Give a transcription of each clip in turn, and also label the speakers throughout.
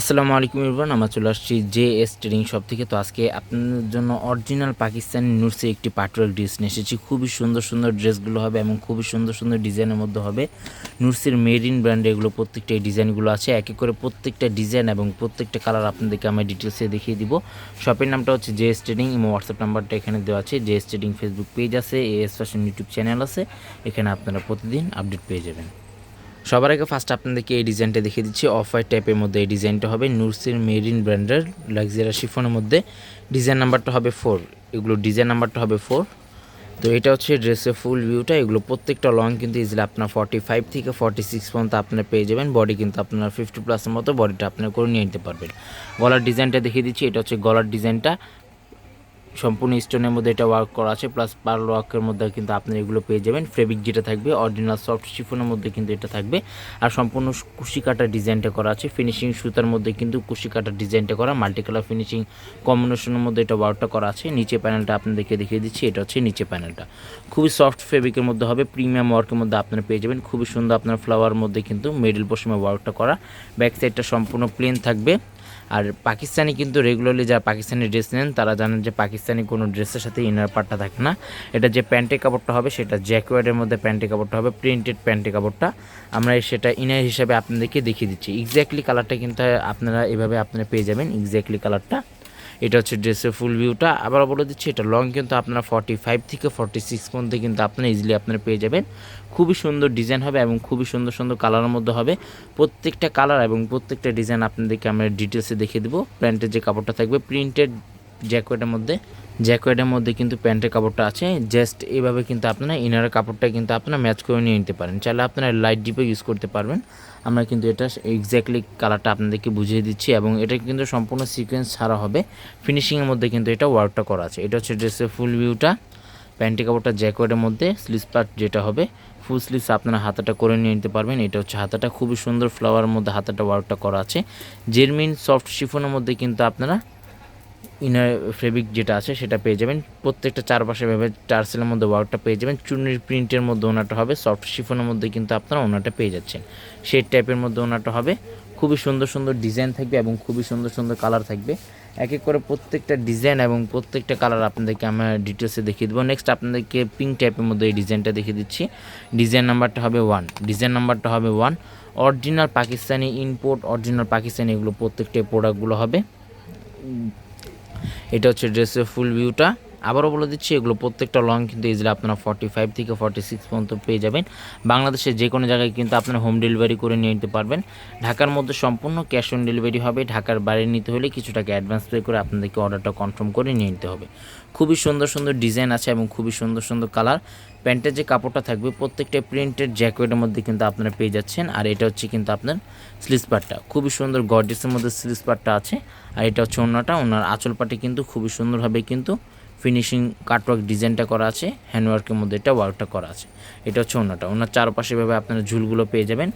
Speaker 1: আসসালামু আলাইকুম ইরফান আমরা চলে আসছি জে এস ট্রেডিং শপ থেকে। তো আজকে আপনাদের জন্য অরিজিনাল পাকিস্তানি নুটসে একটি পাটওয়ার্ক ড্রেস নিয়ে এসেছি। খুবই সুন্দর সুন্দর ড্রেসগুলো হবে এবং খুবই সুন্দর সুন্দর ডিজাইনের মধ্যে হবে। নুটসের মেড ইন ব্র্যান্ডে এগুলো প্রত্যেকটা এই ডিজাইনগুলো আছে। এক এক করে প্রত্যেকটা ডিজাইন এবং প্রত্যেকটা কালার আপনাদেরকে আমি ডিটেলসে দেখিয়ে দিব। শপের নামটা হচ্ছে জে এস ট্রেডিং এবং হোয়াটসঅ্যাপ নাম্বারটা এখানে দেওয়া আছে। J S trading Facebook page আছে, A S fashion YouTube channel আছে। এখানে আপনারা প্রতিদিন আপডেট পেয়ে যাবেন। সবার আগে ফার্স্ট আপনাদেরকে এই ডিজাইনটা দেখিয়ে দিচ্ছি। অফ হোয়াইট টাইপের মধ্যে এই ডিজাইনটা হবে। নুরসির মেরিন ব্র্যান্ডের লাক্সারি শিফনের মধ্যে। ডিজাইন নাম্বারটা হবে ফোর এগুলো ডিজাইন নাম্বারটা হবে ফোর তো এটা হচ্ছে ড্রেসের ফুল ভিউটা এগুলো প্রত্যেকটা লং কিন্তু ইজিলি আপনার ফর্টি ফাইভ থেকে ফর্টি সিক্স পর্যন্ত আপনার পেয়ে যাবেন। বডি কিন্তু আপনার ফিফটি প্লাসের মতো বডিটা আপনার করে নিয়ে নিতে পারবেন। গলার ডিজাইনটা দেখিয়ে দিচ্ছি। এটা হচ্ছে গলার ডিজাইনটা সম্পূর্ণ স্টোনের মধ্যে এটা ওয়ার্ক করা আছে প্লাস পার্ল ওয়ার্কের মধ্যে কিন্তু আপনি এগুলো পেয়ে যাবেন। ফেব্রিক যেটা থাকবে অরিজিনাল সফট শিফনের মধ্যে কিন্তু এটা থাকবে। আর সম্পূর্ণ কুশি কাটার ডিজাইনটা করা আছে। ফিনিশিং সুতার মধ্যে কিন্তু কুশি কাটার ডিজাইনটা করা মাল্টি কালার ফিনিশিং কম্বিনেশনের মধ্যে এটা ওয়ার্কটা করা আছে। নিচে প্যানেলটা আপনাদেরকে দেখিয়ে দিচ্ছি, এটা হচ্ছে নিচে প্যানেলটা খুবই সফট ফেব্রিকের মধ্যে হবে প্রিমিয়াম ওয়ার্কের মধ্যে আপনারা পেয়ে যাবেন। খুবই সুন্দর আপনার ফ্লাওয়ার মধ্যে কিন্তু মিডল পোশমে ওয়ার্কটা করা। ব্যাক সাইডটা সম্পূর্ণ প্লেন থাকবে। আর পাকিস্তানি কিন্তু রেগুলারলি যারা পাকিস্তানি ড্রেস নেন, তারা জানেন যে পাকিস্তানি কোনো ড্রেসের সাথে ইনার পার্টটা থাকে না। এটা যে প্যান্টের কাপড়টা হবে, সেটা জ্যাকওয়ার্ডের মধ্যে প্যান্টের কাপড়টা হবে প্রিন্টেড প্যান্টের কাপড়টা। আমরা সেটা ইনার হিসাবে আপনাদেরকে দেখিয়ে দিচ্ছি। এক্স্যাক্টলি কালারটা কিন্তু আপনারা এভাবে আপনারা পেয়ে যাবেন এক্স্যাক্টলি কালারটা এটা হচ্ছে ড্রেসের ফুল ভিউটা আবার বলে দিচ্ছি, এটা লং কিন্তু আপনারা ফর্টি ফাইভ থেকে ফর্টি সিক্স পর্যন্ত কিন্তু আপনারা ইজিলি আপনারা পেয়ে যাবেন। খুবই সুন্দর ডিজাইন হবে এবং খুবই সুন্দর সুন্দর কালারের মধ্যে হবে। প্রত্যেকটা কালার এবং প্রত্যেকটা ডিজাইন আপনাদেরকে আমরা ডিটেলসে দেখিয়ে দেবো। প্যান্টের যে কাপড়টা থাকবে প্রিন্টেড জ্যাকেটের মধ্যে। জ্যাকেটের মধ্যে কিন্তু প্যান্টের কাপড়টা আছে। জাস্ট এইভাবে কিন্তু আপনারা ইনারের কাপড়টা কিন্তু আপনারা ম্যাচ করে নিয়ে নিতে পারেন। চাইলে আপনারা লাইট ডিপে ইউজ করতে পারবেন। আমরা কিন্তু এটা এক্স্যাক্টলি কালারটা আপনাদেরকে বুঝিয়ে দিচ্ছি এবং এটা কিন্তু সম্পূর্ণ সিকোয়েন্স ছাড়া হবে। ফিনিশিংয়ের মধ্যে কিন্তু এটা ওয়ার্কটা করা আছে। এটা হচ্ছে ড্রেসের ফুল ভিউটা প্যান্টি কাপড়টা জ্যাকেটের মধ্যে স্লিভস পার্ট যেটা হবে ফুল স্লিভস আপনারা হাতাটা করে নিয়ে নিতে পারবেন। এটা হচ্ছে হাতাটা, খুবই সুন্দর ফ্লাওয়ারের মধ্যে হাতাটা ওয়ার্কটা করা আছে। জেরমিন সফট শিফনের মধ্যে কিন্তু আপনারা ইনার ফেব্রিক যেটা আছে, সেটা পেয়ে যাবেন। প্রত্যেকটা চারপাশে ভেবে টার্সেলের মধ্যে ওয়ার্কটা পেয়ে যাবেন। চুনির প্রিন্টের মধ্যে ওনাটা হবে। সফট শিফনের মধ্যে কিন্তু আপনারা ওনাটা পেয়ে যাচ্ছেন। সেই টাইপের মধ্যে ওনাটা হবে। খুবই সুন্দর সুন্দর ডিজাইন থাকবে এবং খুবই সুন্দর সুন্দর কালার থাকবে। এক এক করে প্রত্যেকটা ডিজাইন এবং প্রত্যেকটা কালার আপনাদেরকে আমরা ডিটেলসে দেখিয়ে দেবো। নেক্সট আপনাদেরকে পিঙ্ক টাইপের মধ্যে এই ডিজাইনটা দেখিয়ে দিচ্ছি। ডিজাইন নাম্বারটা হবে ওয়ান ডিজাইন নাম্বারটা হবে one original Pakistani import original Pakistani এগুলো প্রত্যেকটা প্রোডাক্টগুলো হবে। এটা হচ্ছে ড্রেসের ফুল ভিউটা আবারও বলে দিচ্ছি, এগুলো প্রত্যেকটা লং কিন্তু ইজিলি আপনারা ফর্টি ফাইভ থেকে ফর্টি সিক্স পর্যন্ত পেয়ে যাবেন। বাংলাদেশের যে কোনো জায়গায় কিন্তু আপনারা হোম ডেলিভারি করে নিয়ে নিতে পারবেন। ঢাকার মধ্যে সম্পূর্ণ ক্যাশ অন ডেলিভারি হবে। ঢাকার বাইরে নিতে হলে কিছু টাকা অ্যাডভান্স পে করে আপনাদেরকে অর্ডারটা কনফার্ম করে নিয়ে নিতে হবে। খুবই সুন্দর সুন্দর ডিজাইন আছে এবং খুবই সুন্দর সুন্দর কালার প্যান্টের যে কাপড়টা থাকবে, প্রত্যেকটা প্রিন্টেড জ্যাকেটের মধ্যে কিন্তু আপনারা পেয়ে যাচ্ছেন। আর এটা হচ্ছে কিন্তু আপনার স্লিস পার্টটা খুবই সুন্দর গর্জেসের মধ্যে স্লিস পার্টটা আছে। আর এটা হচ্ছে অন্যটা ওনার আঁচল পাটে কিন্তু খুবই সুন্দরভাবে কিন্তু ফিনিশিং কাটওয়ার্ক ডিজাইনটা করা আছে হ্যান্ডওয়ার্কের মধ্যে এটা ওয়ার্কটা করা আছে। এটা হচ্ছে অন্যটা। ওনার চারপাশে ভাবে আপনারা ঝুলগুলো পেয়ে যাবেন।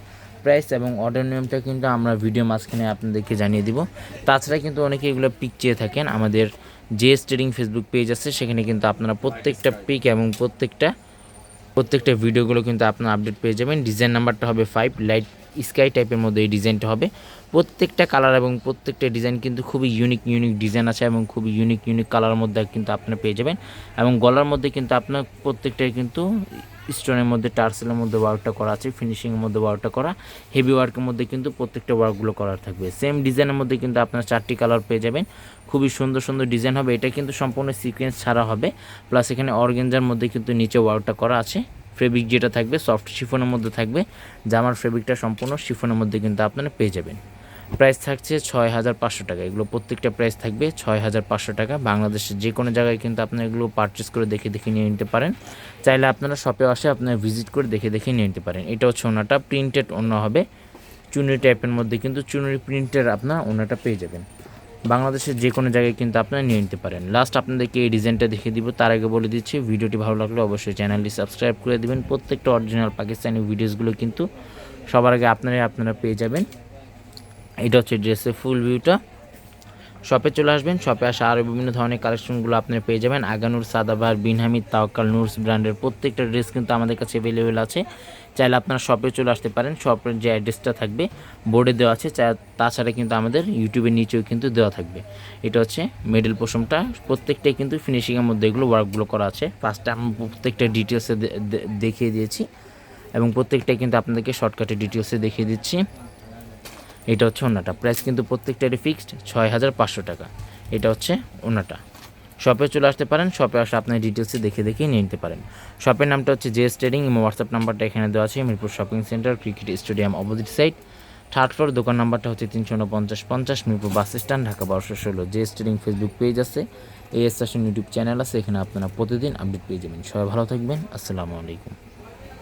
Speaker 1: প্রাইস এবং অর্ডার নিয়মটা কিন্তু আমরা ভিডিও মাঝখানে আপনাদেরকে জানিয়ে দিব। তাছাড়া কিন্তু অনেকে এগুলো পিক চেয়ে থাকেন। আমাদের যে ট্রেডিং ফেসবুক পেজ আছে, সেখানে কিন্তু আপনারা প্রত্যেকটা পিক এবং প্রত্যেকটা প্রত্যেকটা ভিডিওগুলো কিন্তু আপনারা আপডেট পেয়ে যাবেন। ডিজাইন নাম্বারটা হবে ফাইভ লাইট স্কাই টাইপের মধ্যে এই ডিজাইনটা হবে। প্রত্যেকটা কালার এবং প্রত্যেকটা ডিজাইন কিন্তু খুবই ইউনিক ইউনিক ডিজাইন আছে এবং খুবই ইউনিক ইউনিক কালার মধ্যে কিন্তু আপনারা পেয়ে যাবেন। এবং গলার মধ্যে কিন্তু আপনার প্রত্যেকটাই কিন্তু স্টোনের মধ্যে, টার্সেলের মধ্যে ওয়ার্কটা করা আছে ফিনিশিংয়ের মধ্যে ওয়ার্কটা করা হেভি ওয়ার্কের মধ্যে কিন্তু প্রত্যেকটা ওয়ার্কগুলো করা থাকবে। সেম ডিজাইনের মধ্যে কিন্তু আপনার চারটি কালার পেয়ে যাবেন। খুবই সুন্দর সুন্দর ডিজাইন হবে। এটা কিন্তু সম্পূর্ণ সিকোয়েন্স ছাড়া হবে। প্লাস এখানে অর্গেঞ্জার মধ্যে কিন্তু নিচে ওয়ার্কটা করা আছে। ফেব্রিক যেটা থাকবে সফট শিফনের মধ্যে থাকবে। জামার ফেব্রিকটা সম্পূর্ণ শিফনের মধ্যে কিন্তু আপনারা পেয়ে যাবেন। প্রাইস থাকছে ছয় হাজার পাঁচশো টাকা। এগুলো প্রত্যেকটা প্রাইস থাকবে ছয় হাজার পাঁচশো টাকা। বাংলাদেশের যে কোনো জায়গায় কিন্তু আপনারা এগুলো পারচেস করে দেখে দেখে নিয়ে নিতে পারেন। চাইলে আপনারা শপে আসে আপনারা ভিজিট করে দেখে দেখে নিয়ে নিতে পারেন। এটা হচ্ছে ওনাটা প্রিন্টেড অন্য হবে। চুনরি টাইপের মধ্যে কিন্তু চুনরি প্রিন্টের আপনার ওনাটা পেয়ে যাবেন। বাংলাদেশের যে কোনো জায়গায় কিন্তু আপনারা নিয়ে নিতে পারেন। লাস্ট আপনাদেরকে এই ডিজাইনটা দেখিয়ে দিব, তার আগে বলে দিচ্ছি, ভিডিওটি ভালো লাগলে অবশ্যই চ্যানেলটি সাবস্ক্রাইব করে দেবেন। প্রত্যেকটা অরিজিনাল পাকিস্তানি ভিডিওসগুলো কিন্তু সবার আগে আপনারাই আপনারা পেয়ে যাবেন। এটা হচ্ছে ড্রেসের ফুল ভিউটা শপে চলে আসবেন শপে আসা আরও বিভিন্ন ধরনের কালেকশনগুলো আপনারা পেয়ে যাবেন। আগানুর, সাদাবার বিনহামিদ তাওকাল নুরস ব্র্যান্ডের প্রত্যেকটা ড্রেস কিন্তু আমাদের কাছে অ্যাভেলেবেল আছে। চাইলে আপনারা শপে চলে আসতে পারেন শপের যে অ্যাড্রেসটা থাকবে বোর্ডে দেওয়া আছে। তাছাড়া কিন্তু আমাদের ইউটিউবের নিচেও কিন্তু দেওয়া থাকবে। এটা হচ্ছে মেডেল পোশমটা প্রত্যেকটাই কিন্তু ফিনিশিংয়ের মধ্যে এগুলো ওয়ার্কগুলো করা আছে। ফার্স্টে আমি প্রত্যেকটা ডিটেলসে দেখিয়ে দিয়েছি। এবং প্রত্যেকটাই কিন্তু আপনাদেরকে শর্টকাটে ডিটেলসে দেখিয়ে দিচ্ছি। এটা হচ্ছে ওনাটা প্রাইস কিন্তু প্রত্যেকটারই ফিক্সড ছয় হাজার পাঁচশো টাকা। এটা হচ্ছে ওনাটা শপে চলে আসতে পারেন, শপে আসলে আপনার ডিটেলসে দেখে দেখে নিয়ে নিতে পারেন। শপের নামটা হচ্ছে জে ট্রেডিং এবং হোয়াটসঅ্যাপ নাম্বারটা এখানে দেওয়া আছে, Mirpur shopping centre, cricket stadium opposite side. Third floor দোকান নাম্বারটা হচ্ছে তিনশো উনপঞ্চাশ পঞ্চাশ, মিরপুর বাস স্ট্যান্ড, ঢাকা বারোশো ষোলো। জে ট্রেডিং ফেসবুক পেজ আছে। এস ইউটিউব চ্যানেল আছে, এখানে আপনারা প্রতিদিন আপডেট পেয়ে যাবেন। সবাই ভালো থাকবেন, আসসালামু আলাইকুম।